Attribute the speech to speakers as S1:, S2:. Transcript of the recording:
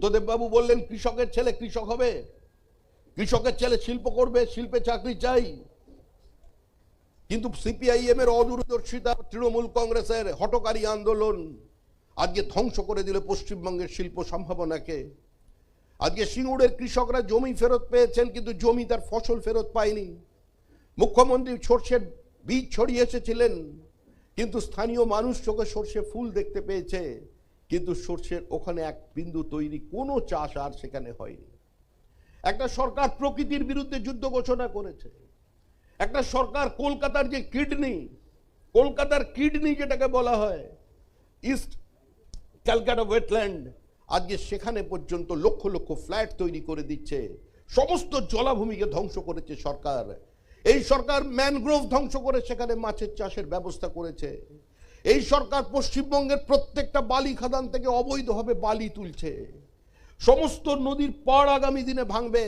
S1: বুদ্ধদেব বাবু বললেন, কৃষকের ছেলে কৃষক হবে। কৃষকের ছেলে শিল্প করবে, শিল্পে চাকরি চাই। কিন্তু সিপিআইএম এর অদূরদর্শিতা, তৃণমূল কংগ্রেসের হটকারী আন্দোলন আজকে ধ্বংস করে দিল পশ্চিমবঙ্গের শিল্প সম্ভাবনাকে। আজকে সিঙ্গুরের কৃষকরা জমি ফেরত পেয়েছেন, কিন্তু জমি তার ফসল ফেরত পায়নি। মুখ্যমন্ত্রী সর্ষের বীজ ছড়িয়ে এসেছিলেন, কিন্তু স্থানীয় মানুষ চোখে সর্ষে ফুল দেখতে পেয়েছে। কিন্তু সর্ষের ওখানে এক বিন্দু তৈরি কোনো চাষ আর সেখানে হয়নি। একটা সরকার প্রকৃতির বিরুদ্ধে যুদ্ধ ঘোষণা করেছে। একটা সরকার কলকাতার যে কিডনি, কলকাতার কিডনি যেটাকে বলা হয় ইস্ট ক্যালকাটা ওয়েটল্যান্ড আজকে সেখানে পর্যন্ত লক্ষ লক্ষ ফ্ল্যাট তৈরি করে দিচ্ছে। সমস্ত জলাভূমিকে ধ্বংস করেছে সরকার। এই সরকার ম্যানগ্রোভ ধ্বংস করে সেখানে মাছের চাষের ব্যবস্থা করেছে। এই সরকার পশ্চিমবঙ্গের প্রত্যেকটা বালি খাদান থেকে অবৈধভাবে বালি তুলছে। সমস্ত নদীর পাড় আগামী দিনে ভাঙবে।